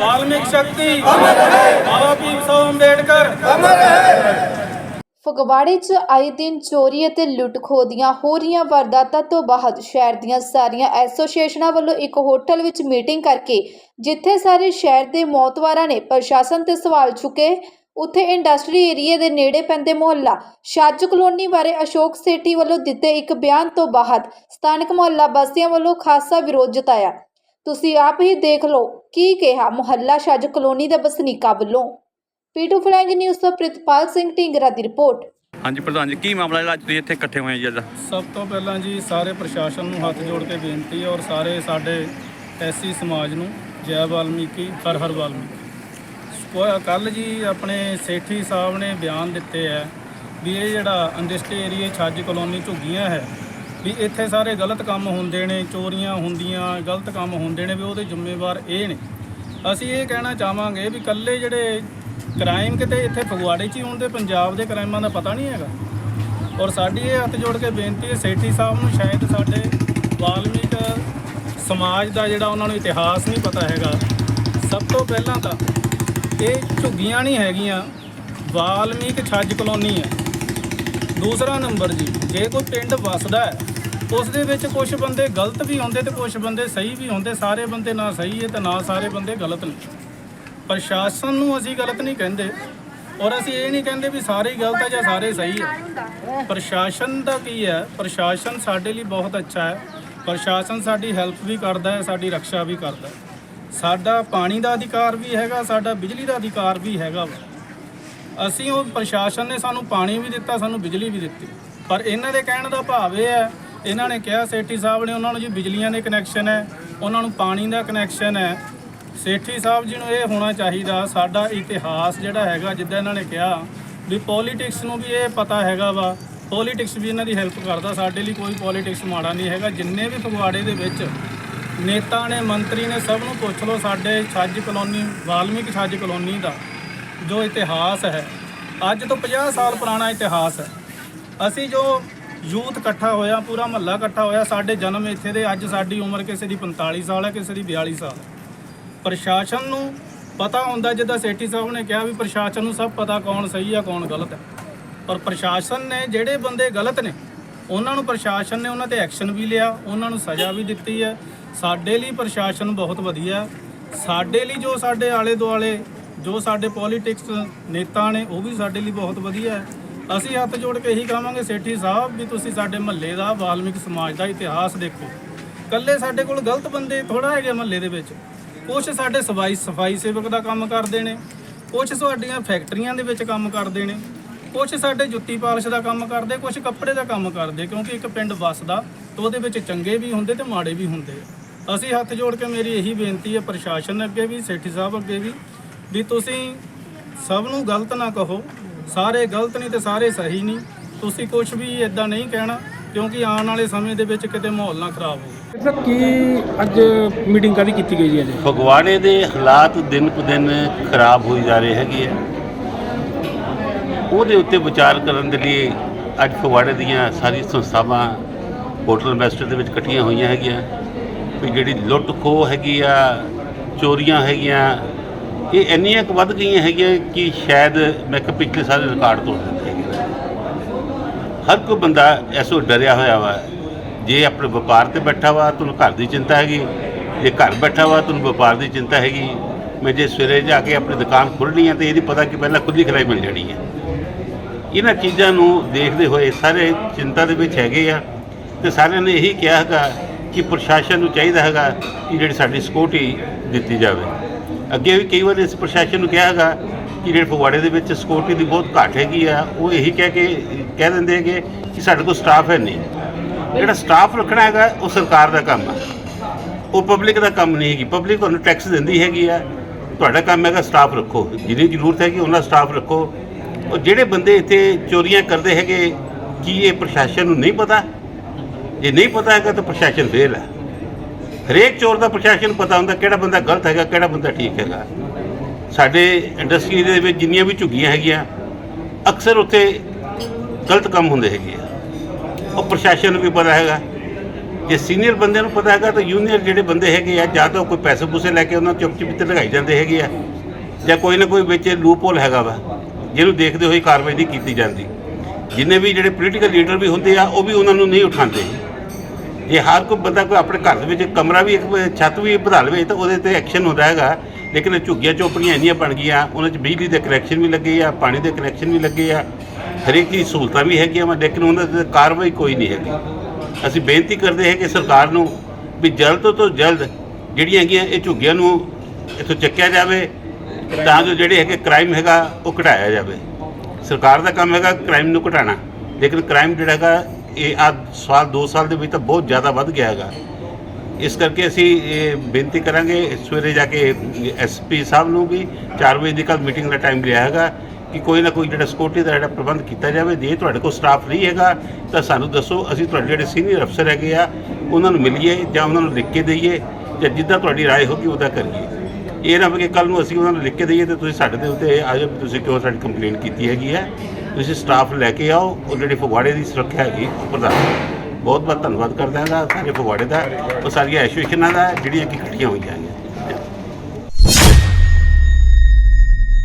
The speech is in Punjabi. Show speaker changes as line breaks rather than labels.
ਵਾਲਮੀਕ ਸ਼ਕਤੀ। ਅਮਰ ਰਹੇ ਬਾਬਾ ਭੀਮ ਰਾਓ ਅੰਬੇਡਕਰ।
ਫਗਵਾੜੇ 'ਚ ਆਏ ਦਿਨ ਚੋਰੀ ਅਤੇ ਲੁੱਟ-ਖੋਹ ਦੀਆਂ ਹੋ ਰਹੀਆਂ ਵਾਰਦਾਤਾਂ ਤੋਂ ਬਾਅਦ ਸ਼ਹਿਰ ਦੀਆਂ ਸਾਰੀਆਂ ਐਸੋਸੀਏਸ਼ਨਾਂ ਵੱਲੋਂ ਇੱਕ ਹੋਟਲ ਵਿੱਚ ਮੀਟਿੰਗ ਕਰਕੇ ਜਿੱਥੇ ਸਾਰੇ ਸ਼ਹਿਰ ਦੇ ਮੌਤਵਾਰਾਂ ਨੇ ਪ੍ਰਸ਼ਾਸਨ ਤੇ ਸਵਾਲ ਚੁੱਕੇ, ਉੱਥੇ ਇੰਡਸਟਰੀ ਏਰੀਏ ਦੇ ਨੇੜੇ ਪੈਂਦੇ ਮੁਹੱਲਾ ਸ਼ਾਜ ਕਲੋਨੀ ਬਾਰੇ ਅਸ਼ੋਕ ਸੇਠੀ ਵੱਲੋਂ ਦਿੱਤੇ ਇੱਕ ਬਿਆਨ ਤੋਂ ਬਾਅਦ ਸਥਾਨਕ ਮੁਹੱਲਾ ਵਾਸੀਆਂ ਵੱਲੋਂ ਖਾਸਾ ਵਿਰੋਧ ਜਤਾਇਆ। ਤੁਸੀਂ ਆਪ ਹੀ ਦੇਖ ਲਓ ਕੀ ਕਿਹਾ ਮੁਹੱਲਾ ਛੱਜ ਕਲੋਨੀ ਦੇ ਵਸਨੀਕਾਂ ਵੱਲੋਂ। ਪੀਟੂ ਫਲੈਂਗ ਨਿਊਜ਼ ਤੋਂ ਪ੍ਰਿਤਪਾਲ ਸਿੰਘ ਢੀਂਗਰਾ ਦੀ ਰਿਪੋਰਟ।
ਹਾਂਜੀ ਪ੍ਰਧਾਨ ਜੀ ਕੀ ਮਾਮਲਾ ਜਿਹੜਾ ਅੱਜ ਤੁਸੀਂ ਇੱਥੇ ਇਕੱਠੇ ਹੋਏ ਜੀ ਅੱਜ
ਸਭ ਤੋਂ ਪਹਿਲਾਂ ਜੀ ਸਾਰੇ ਪ੍ਰਸ਼ਾਸਨ ਨੂੰ ਹੱਥ ਜੋੜ ਕੇ ਬੇਨਤੀ ਹੈ ਔਰ ਸਾਰੇ ਸਾਡੇ ਐਸੀ ਸਮਾਜ ਨੂੰ ਜੈ ਵਾਲਮੀਕੀ ਹਰ ਹਰ ਵਾਲਮੀਕੀ। ਕੱਲ ਜੀ ਆਪਣੇ ਸੇਠੀ ਸਾਹਿਬ ਨੇ ਬਿਆਨ ਦਿੱਤੇ ਹੈ ਵੀ ਇਹ ਜਿਹੜਾ ਇੰਡਸਟਰੀ ਏਰੀਏ ਛੱਜ ਕਲੋਨੀ ਝੁੱਗੀਆਂ ਹੈ ਵੀ ਇੱਥੇ ਸਾਰੇ ਗਲਤ ਕੰਮ ਹੁੰਦੇ ਨੇ, ਚੋਰੀਆਂ ਹੁੰਦੀਆਂ, ਗਲਤ ਕੰਮ ਹੁੰਦੇ ਨੇ, ਵੀ ਉਹਦੇ ਜ਼ਿੰਮੇਵਾਰ ਇਹ ਨੇ। ਅਸੀਂ ਇਹ ਕਹਿਣਾ ਚਾਹਾਂਗੇ ਵੀ ਕੱਲੇ ਜਿਹੜੇ ਕ੍ਰਾਈਮ ਕਿਤੇ ਇੱਥੇ ਫਗਵਾੜੇ 'ਚ ਹੀ ਹੁੰਦੇ ਪੰਜਾਬ ਦੇ ਕ੍ਰਾਈਮਾਂ ਦਾ ਪਤਾ ਨਹੀਂ ਹੈਗਾ। ਔਰ ਸਾਡੀ ਇਹ ਹੱਥ ਜੋੜ ਕੇ ਬੇਨਤੀ ਹੈ, ਸੇਠੀ ਸਾਹਿਬ ਨੂੰ ਸ਼ਾਇਦ ਸਾਡੇ ਵਾਲਮੀਕ ਸਮਾਜ ਦਾ ਜਿਹੜਾ ਉਹਨਾਂ ਨੂੰ ਇਤਿਹਾਸ ਨਹੀਂ ਪਤਾ ਹੈਗਾ। ਸਭ ਤੋਂ ਪਹਿਲਾਂ ਤਾਂ ਇਹ ਝੁੱਗੀਆਂ ਨਹੀਂ ਹੈਗੀਆਂ, ਵਾਲਮੀਕ ਛੱਜ ਕਲੋਨੀ ਹੈ। ਦੂਸਰਾ ਨੰਬਰ ਜੀ, ਜੇ ਕੋਈ ਪਿੰਡ ਵਸਦਾ ਹੈ, ਉਸ ਦੇ ਵਿੱਚ ਕੁਝ ਬੰਦੇ ਗਲਤ ਵੀ ਹੁੰਦੇ ਤੇ ਕੁਝ ਬੰਦੇ ਸਹੀ ਵੀ ਹੁੰਦੇ, ਸਾਰੇ ਬੰਦੇ ਨਾ ਸਹੀ ਹੈ ਤੇ ਨਾ ਸਾਰੇ ਬੰਦੇ ਗਲਤ ਨੇ। ਪ੍ਰਸ਼ਾਸਨ ਨੂੰ ਅਸੀਂ ਗਲਤ ਨਹੀਂ ਕਹਿੰਦੇ, ਔਰ ਅਸੀਂ ਇਹ ਨਹੀਂ ਕਹਿੰਦੇ ਵੀ ਸਾਰੇ ਹੀ ਗਲਤ ਹੈ ਜਾਂ ਸਾਰੇ ਸਹੀ ਹੈ ਪ੍ਰਸ਼ਾਸਨ ਦਾ ਕੀ ਹੈ, ਪ੍ਰਸ਼ਾਸਨ ਸਾਡੇ ਲਈ ਬਹੁਤ ਅੱਛਾ ਹੈ, ਪ੍ਰਸ਼ਾਸਨ ਸਾਡੀ ਹੈਲਪ ਵੀ ਕਰਦਾ ਹੈ, ਸਾਡੀ ਰੱਖਿਆ ਵੀ ਕਰਦਾ ਸਾਡਾ ਪਾਣੀ ਦਾ ਅਧਿਕਾਰ ਵੀ ਹੈਗਾ, ਸਾਡਾ ਬਿਜਲੀ ਦਾ ਅਧਿਕਾਰ ਵੀ ਹੈਗਾ ਵਾ। ਅਸੀਂ ਉਹ ਪ੍ਰਸ਼ਾਸਨ ਨੇ ਸਾਨੂੰ ਪਾਣੀ ਵੀ ਦਿੱਤਾ, ਸਾਨੂੰ ਬਿਜਲੀ ਵੀ ਦਿੱਤੀ। ਪਰ ਇਹਨਾਂ ਦੇ ਕਹਿਣ ਦਾ ਭਾਵ ਇਹ ਹੈ, ਇਹਨਾਂ ਨੇ ਕਿਹਾ, ਸੇਠੀ ਸਾਹਿਬ ਨੇ ਉਹਨਾਂ ਨੂੰ ਜੀ ਬਿਜਲੀਆਂ ਦੇ ਕਨੈਕਸ਼ਨ ਹੈ, ਉਹਨਾਂ ਨੂੰ ਪਾਣੀ ਦਾ ਕਨੈਕਸ਼ਨ ਹੈ। ਸੇਠੀ ਸਾਹਿਬ ਜੀ ਨੂੰ ਇਹ ਹੋਣਾ ਚਾਹੀਦਾ, ਸਾਡਾ ਇਤਿਹਾਸ ਜਿਹੜਾ ਹੈਗਾ, ਜਿੱਦਾਂ ਇਹਨਾਂ ਨੇ ਕਿਹਾ ਵੀ ਪੋਲਿਟਿਕਸ ਨੂੰ ਵੀ ਇਹ ਪਤਾ ਹੈਗਾ ਵਾ। ਪੋਲਿਟਿਕਸ ਵੀ ਇਹਨਾਂ ਦੀ ਹੈਲਪ ਕਰਦਾ, ਸਾਡੇ ਲਈ ਕੋਈ ਪੋਲਿਟਿਕਸ ਮਾੜਾ ਨਹੀਂ ਹੈਗਾ। ਜਿੰਨੇ ਵੀ ਫਗਵਾੜੇ ਦੇ ਵਿੱਚ ਨੇਤਾ ਨੇ, ਮੰਤਰੀ ਨੇ, ਸਭ ਨੂੰ ਪੁੱਛ ਲਓ, ਸਾਡੇ ਛੱਜ ਕਲੋਨੀ, ਵਾਲਮੀਕ ਛੱਜ ਕਲੋਨੀ ਦਾ। ਜੋ ਇਤਿਹਾਸ ਹੈ। ਅੱਜ ਤੋਂ 50 ਸਾਲ ਪੁਰਾਣਾ ਇਤਿਹਾਸ ਹੈ। ਅਸੀਂ ਜੋ ਯੂਥ ਇਕੱਠਾ ਹੋਇਆ, ਪੂਰਾ ਮਹੱਲਾ ਇਕੱਠਾ ਹੋਇਆ, ਸਾਡੇ ਜਨਮ ਇੱਥੇ ਦੇ, ਅੱਜ ਸਾਡੀ ਉਮਰ ਕਿਸੇ ਦੀ 45 ਸਾਲ ਹੈ, ਕਿਸੇ ਦੀ 42 ਸਾਲ ਹੈ। ਪ੍ਰਸ਼ਾਸਨ ਨੂੰ ਪਤਾ ਹੁੰਦਾ, ਜਿੱਦਾਂ ਸੇਠੀ ਸਾਹਿਬ ਨੇ ਕਿਹਾ ਵੀ ਪ੍ਰਸ਼ਾਸਨ ਨੂੰ ਸਭ ਪਤਾ ਕੌਣ ਸਹੀ ਹੈ ਕੌਣ ਗਲਤ ਹੈ। ਪਰ ਪ੍ਰਸ਼ਾਸਨ ਨੇ, ਜਿਹੜੇ ਬੰਦੇ ਗਲਤ ਨੇ, ਉਹਨਾਂ ਨੂੰ ਪ੍ਰਸ਼ਾਸਨ ਨੇ ਉਹਨਾਂ ਤੇ ਐਕਸ਼ਨ ਵੀ ਲਿਆ, ਉਹਨਾਂ ਨੂੰ ਸਜ਼ਾ ਵੀ ਦਿੱਤੀ ਹੈ। ਸਾਡੇ ਲਈ ਪ੍ਰਸ਼ਾਸਨ ਬਹੁਤ ਵਧੀਆ ਸਾਡੇ ਲਈ ਜੋ ਸਾਡੇ ਆਲੇ ਦੁਆਲੇ ਜੋ ਸਾਡੇ ਪੋਲਿਟਿਕਸ ਨੇਤਾ ਨੇ, ਉਹ ਵੀ ਸਾਡੇ ਲਈ ਬਹੁਤ ਵਧੀਆ ਹੈ। ਅਸੀਂ ਹੱਥ ਜੋੜ ਕੇ ਇਹੀ ਕਹਾਂਗੇ ਸੇਠੀ ਸਾਹਿਬ, ਵੀ ਤੁਸੀਂ ਸਾਡੇ ਮਹੱਲੇ ਦਾ, ਵਾਲਮੀਕ ਸਮਾਜ ਦਾ ਇਤਿਹਾਸ ਦੇਖੋ। ਕੱਲੇ ਸਾਡੇ ਕੋਲ ਗਲਤ ਬੰਦੇ ਥੋੜਾ ਹੈਗੇ ਮਹੱਲੇ ਦੇ ਵਿੱਚ। ਕੁਝ ਸਾਡੇ ਸਫ਼ਾਈ ਸਫ਼ਾਈ ਸੇਵਕ ਦਾ ਕੰਮ ਕਰਦੇ ਨੇ। ਕੁਝ ਤੁਹਾਡੀਆਂ ਫੈਕਟਰੀਆਂ ਦੇ ਵਿੱਚ ਕੰਮ ਕਰਦੇ ਨੇ। ਕੁਝ ਸਾਡੇ ਜੁੱਤੀ ਪਾਲਿਸ਼ ਦਾ ਕੰਮ ਕਰਦੇ ਕੁਝ ਕੱਪੜੇ ਦਾ ਕੰਮ ਕਰਦੇ, ਕਿਉਂਕਿ ਇੱਕ ਪਿੰਡ ਵਸਦਾ, ਤੇ ਉਹਦੇ ਵਿੱਚ ਚੰਗੇ ਵੀ ਹੁੰਦੇ ਤੇ ਮਾੜੇ ਵੀ ਹੁੰਦੇ ਅਸੀਂ ਹੱਥ ਜੋੜ ਕੇ ਮੇਰੀ ਇਹੀ ਬੇਨਤੀ ਹੈ, ਪ੍ਰਸ਼ਾਸਨ ਅੱਗੇ ਵੀ, ਸੇਠੀ ਸਾਹਿਬ ਅੱਗੇ ਵੀ ਵੀ ਤੁਸੀਂ ਸਭ ਨੂੰ ਗਲਤ ਨਾ ਕਹੋ ਸਾਰੇ ਗਲਤ ਨਹੀਂ ਤੇ ਸਾਰੇ ਸਹੀ ਨਹੀਂ ਤੁਸੀਂ ਕੁਝ ਵੀ ਇਦਾਂ ਨਹੀਂ ਕਹਿਣਾ ਕਿਉਂਕਿ ਆਉਣ ਵਾਲੇ ਸਮੇਂ ਦੇ ਵਿੱਚ ਕਿਤੇ ਮਾਹੌਲ ਨਾ ਖਰਾਬ ਹੋਵੇ।
ਸਰ ਕੀ ਅੱਜ ਮੀਟਿੰਗ ਕਾਦੀ ਕੀਤੀ ਗਈ ਜੀ? ਅੱਜ
ਫਗਵਾੜੇ ਦੇ ਹਾਲਾਤ ਦਿਨ ਕੁ ਦਿਨ ਖਰਾਬ ਹੋਈ ਜਾ ਰਹੇ ਹੈਗੇ ਆ। ਉਹਦੇ ਉੱਤੇ ਵਿਚਾਰ ਕਰਨ ਦੇ ਲਈ ਅੱਜ ਫਗਵਾੜੇ ਦੀਆਂ ਸਾਰੀ ਸੰਸਥਾਵਾਂ ਹੋਟਲ ਇਨਵੈਸਟਰ ਦੇ ਵਿੱਚ ਇਕੱਠੀਆਂ ਹੋਈਆਂ ਹੈਗੀਆਂ। ਵੀ ਜਿਹੜੀ ਲੁੱਟ ਖੋਹ ਹੈਗੀ ਆ ਚੋਰੀਆਂ ਹੈਗੀਆਂ ਇਹ ਇੰਨੀਆਂ ਕੁ ਵੱਧ ਗਈਆਂ ਹੈਗੀਆਂ ਕਿ ਸ਼ਾਇਦ ਮੈਂ ਕਿ ਪਿਛਲੇ ਸਾਰੇ ਰਿਕਾਰਡ ਤੋੜ ਦਿੱਤੇ ਹੈਗੇ ਹਰ ਕੋਈ ਬੰਦਾ ਐਸੋ ਡਰਿਆ ਹੋਇਆ ਵਾ, ਜੇ ਆਪਣੇ ਵਪਾਰ ਤੇ ਬੈਠਾ ਵਾ, ਤੁਹਾਨੂੰ ਘਰ ਦੀ ਚਿੰਤਾ ਹੈਗੀ। ਜੇ ਘਰ ਬੈਠਾ ਵਾ, ਤੁਹਾਨੂੰ ਵਪਾਰ ਦੀ ਚਿੰਤਾ ਹੈਗੀ। ਮੈਂ ਜੇ ਸਵੇਰੇ ਜਾ ਕੇ ਆਪਣੀ ਦੁਕਾਨ ਖੋਲ੍ਹਣੀ ਹੈ ਤੇ ਇਹਦੀ ਪਤਾ ਕਿ ਪਹਿਲਾਂ ਖੁੱਲੀ ਖਰਾਈ ਮਿਲ ਜਾਣੀ ਹੈ ਇਹਨਾਂ ਚੀਜ਼ਾਂ ਨੂੰ ਦੇਖਦੇ ਹੋਏ ਸਾਰੇ ਚਿੰਤਾ ਦੇ ਵਿੱਚ ਹੈਗੇ ਆ ਤੇ ਸਾਰਿਆਂ ਨੇ ਇਹੀ ਕਿਹਾ ਹੈਗਾ ਕਿ ਪ੍ਰਸ਼ਾਸਨ ਨੂੰ ਚਾਹੀਦਾ ਹੈਗਾ ਕਿ ਜਿਹੜੀ ਸਾਡੀ ਸਿਕਿਉਰਿਟੀ ਦਿੱਤੀ ਜਾਵੇ। ਅੱਗੇ ਵੀ ਕਈ ਵਾਰ ਇਸ ਪ੍ਰਸ਼ਾਸਨ ਨੂੰ ਕਿਹਾ ਹੈਗਾ ਕਿ ਜਿਹੜੇ ਫਗਵਾੜੇ ਦੇ ਵਿੱਚ ਸਿਕਿਉਰਿਟੀ ਦੀ ਬਹੁਤ ਘਾਟ ਹੈਗੀ ਆ, ਉਹ ਇਹੀ ਕਹਿ ਕੇ, ਕਹਿ ਦਿੰਦੇ ਹੈਗੇ ਕਿ ਸਾਡੇ ਕੋਲ ਸਟਾਫ ਹੈ ਨਹੀਂ। ਜਿਹੜਾ ਸਟਾਫ ਰੱਖਣਾ ਹੈਗਾ, ਉਹ ਸਰਕਾਰ ਦਾ ਕੰਮ ਹੈ ਉਹ ਪਬਲਿਕ ਦਾ ਕੰਮ ਨਹੀਂ ਹੈਗੀ। ਪਬਲਿਕ ਤੁਹਾਨੂੰ ਟੈਕਸ ਦਿੰਦੀ ਹੈਗੀ ਆ। ਤੁਹਾਡਾ ਕੰਮ ਹੈਗਾ ਸਟਾਫ ਰੱਖੋ। ਜਿਹਦੀ ਜ਼ਰੂਰਤ ਹੈਗੀ, ਉਹਨਾਂ ਸਟਾਫ ਰੱਖੋ। ਉਹ ਜਿਹੜੇ ਬੰਦੇ ਇੱਥੇ ਚੋਰੀਆਂ ਕਰਦੇ ਹੈਗੇ, ਕੀ ਇਹ ਪ੍ਰਸ਼ਾਸਨ ਨੂੰ ਨਹੀਂ ਪਤਾ? ਜੇ ਨਹੀਂ ਪਤਾ ਹੈਗਾ ਤਾਂ ਪ੍ਰਸ਼ਾਸਨ ਫੇਲ ਹੈ ਹਰੇਕ ਚੋਰ ਦਾ ਪ੍ਰਸ਼ਾਸਨ ਨੂੰ ਪਤਾ ਹੁੰਦਾ ਕਿਹੜਾ ਬੰਦਾ ਗਲਤ ਹੈਗਾ, ਕਿਹੜਾ ਬੰਦਾ ਠੀਕ ਹੈਗਾ। ਸਾਡੇ ਇੰਡਸਟਰੀ ਦੇ ਵਿੱਚ ਜਿੰਨੀਆਂ ਵੀ ਝੁੱਗੀਆਂ ਹੈਗੀਆਂ, ਅਕਸਰ ਉੱਥੇ ਗਲਤ ਕੰਮ ਹੁੰਦੇ ਹੈਗੇ ਆ। ਉਹ ਪ੍ਰਸ਼ਾਸਨ ਨੂੰ ਵੀ ਪਤਾ ਹੈਗਾ। ਜੇ ਸੀਨੀਅਰ ਬੰਦੇ ਨੂੰ ਪਤਾ ਹੈਗਾ ਤਾਂ ਜੂਨੀਅਰ ਜਿਹੜੇ ਬੰਦੇ ਹੈਗੇ ਆ, ਜਾਂ ਤਾਂ ਉਹ ਕੋਈ ਪੈਸੇ ਪੂਸੇ ਲੈ ਕੇ ਉਹਨਾਂ ਨੂੰ ਚੁੱਪ ਚੁੱਪ ਤੇ ਲਗਾਈ ਜਾਂਦੇ ਹੈਗੇ ਆ, ਜਾਂ ਕੋਈ ਨਾ ਕੋਈ ਵਿੱਚ ਲੂਪਹੋਲ ਹੈਗਾ ਵਾ, ਜਿਹਨੂੰ ਦੇਖਦੇ ਹੋਏ ਕਾਰਵਾਈ ਨਹੀਂ ਕੀਤੀ ਜਾਂਦੀ। ਜਿੰਨੇ ਵੀ ਜਿਹੜੇ ਪੋਲੀਟੀਕਲ ਲੀਡਰ ਵੀ ਹੁੰਦੇ ਆ, ਉਹ ਵੀ ਉਹਨਾਂ ਨੂੰ ਨਹੀਂ ਉਠਾਉਂਦੇ। ਜੇ ਹਰ ਕੋਈ ਬੰਦਾ ਕੋਈ ਆਪਣੇ ਘਰ ਦੇ ਵਿੱਚ ਕਮਰਾ ਵੀ ਇੱਕ ਛੱਤ ਵੀ ਵਧਾ ਲਵੇ ਤਾਂ ਉਹਦੇ ਤੇ ਐਕਸ਼ਨ ਹੁੰਦਾ ਹੈਗਾ। ਲੇਕਿਨ ਇਹ ਝੁੱਗੀਆਂ ਚੋਪੜੀਆਂ ਇੰਨੀਆਂ ਬਣ ਗਈਆਂ, ਉਹਨਾਂ 'ਚ ਬਿਜਲੀ ਦੇ ਕਨੈਕਸ਼ਨ ਵੀ ਲੱਗੇ ਆ, ਪਾਣੀ ਦੇ ਕਨੈਕਸ਼ਨ ਵੀ ਲੱਗੇ ਆ। ਹਰੇਕ ਚੀਜ਼ ਸਹੂਲਤਾਂ ਵੀ ਹੈਗੀਆਂ ਵਾ, ਲੇਕਿਨ ਉਹਨਾਂ ਤੇ ਕਾਰਵਾਈ ਕੋਈ ਨਹੀਂ ਹੈਗੀ। ਅਸੀਂ ਬੇਨਤੀ ਕਰਦੇ ਹਾਂ ਕਿ ਸਰਕਾਰ ਨੂੰ ਵੀ ਜਲਦ ਤੋਂ ਤੋਂ ਜਲਦ ਜਿਹੜੀਆਂ ਹੈਗੀਆਂ ਇਹ ਝੁੱਗੀਆਂ ਨੂੰ ਇੱਥੋਂ ਚੱਕਿਆ ਜਾਵੇ, ਤਾਂ ਜੋ ਜਿਹੜੇ ਹੈਗੇ ਕ੍ਰਾਈਮ ਹੈਗਾ ਉਹ ਘਟਾਇਆ ਜਾਵੇ। ਸਰਕਾਰ ਦਾ ਕੰਮ ਹੈਗਾ ਕ੍ਰਾਈਮ ਨੂੰ ਘਟਾਉਣਾ। ਲੇਕਿਨ ਕ੍ਰਾਈਮ ਜਿਹੜਾ ਹੈਗਾ ਇਹ ਆ ਸਾਲ 2 ਸਾਲ ਦੇ ਵਿੱਚ ਤਾਂ ਬਹੁਤ ਜ਼ਿਆਦਾ ਵੱਧ ਗਿਆ ਹੈਗਾ ਇਸ ਕਰਕੇ ਅਸੀਂ ਇਹ ਬੇਨਤੀ ਕਰਾਂਗੇ ਸਵੇਰੇ ਜਾ ਕੇ ਐਸਪੀ ਸਾਹਿਬ ਨੂੰ ਵੀ 4 ਵਜੇ ਦੀ ਕੱਲ ਮੀਟਿੰਗ ਦਾ ਟਾਈਮ ਲਿਆ ਹੈਗਾ ਕਿ ਕੋਈ ਨਾ ਕੋਈ ਜਿਹੜਾ ਸਿਕਿਉਰਿਟੀ ਦਾ ਜਿਹੜਾ ਪ੍ਰਬੰਧ ਕੀਤਾ ਜਾਵੇ ਜੇ ਤੁਹਾਡੇ ਕੋਲ ਸਟਾਫ ਨਹੀਂ ਹੈਗਾ ਤਾਂ ਸਾਨੂੰ ਦੱਸੋ ਅਸੀਂ ਤੁਹਾਡੇ ਜਿਹੜੇ ਸੀਨੀਅਰ ਅਫਸਰ ਹੈਗੇ ਆ ਉਹਨਾਂ ਨੂੰ ਮਿਲੀਏ ਜਾਂ ਉਹਨਾਂ ਨੂੰ ਲਿਖ ਕੇ ਦਈਏ ਜਾਂ ਜਿੱਦਾਂ ਤੁਹਾਡੀ رائے ਹੋਗੀ ਉਹਦਾ ਕਰੀਏ ਇਹ ਨਾ ਹੋਵੇ ਕਿ ਕੱਲ ਨੂੰ ਅਸੀਂ ਉਹਨਾਂ ਨੂੰ ਲਿਖ ਕੇ ਦਈਏ ਤੇ ਤੁਸੀਂ ਸਾਡੇ ਦੇ ਉੱਤੇ ਆ ਜਾਓ ਵੀ ਤੁਸੀਂ ਕਿਉਂ ਸਾਡੀ ਕੰਪਲੇਂਟ ਕੀਤੀ ਹੈਗੀ ਹੈ ਤੁਸੀਂ ਸਟਾਫ ਲੈ ਕੇ ਆਓ, ਉਹ ਜਿਹੜੀ ਫਗਵਾੜੇ ਦੀ ਸੁਰੱਖਿਆ ਹੈਗੀ ਉਹ ਪ੍ਰਦਾਨ ਕਰੋ। ਬਹੁਤ ਬਹੁਤ ਧੰਨਵਾਦ ਕਰਦਾ ਹਾਂ ਸਾਰੇ ਫਗਵਾੜੇ ਦਾ, ਉਹ ਸਾਰੀਆਂ ਐਸੋਸੀਏਸ਼ਨਾਂ ਦਾ, ਜਿਹੜੀਆਂ ਕਿ ਇਕੱਠੀਆਂ ਹੋਈਆਂ ਹੈਗੀਆਂ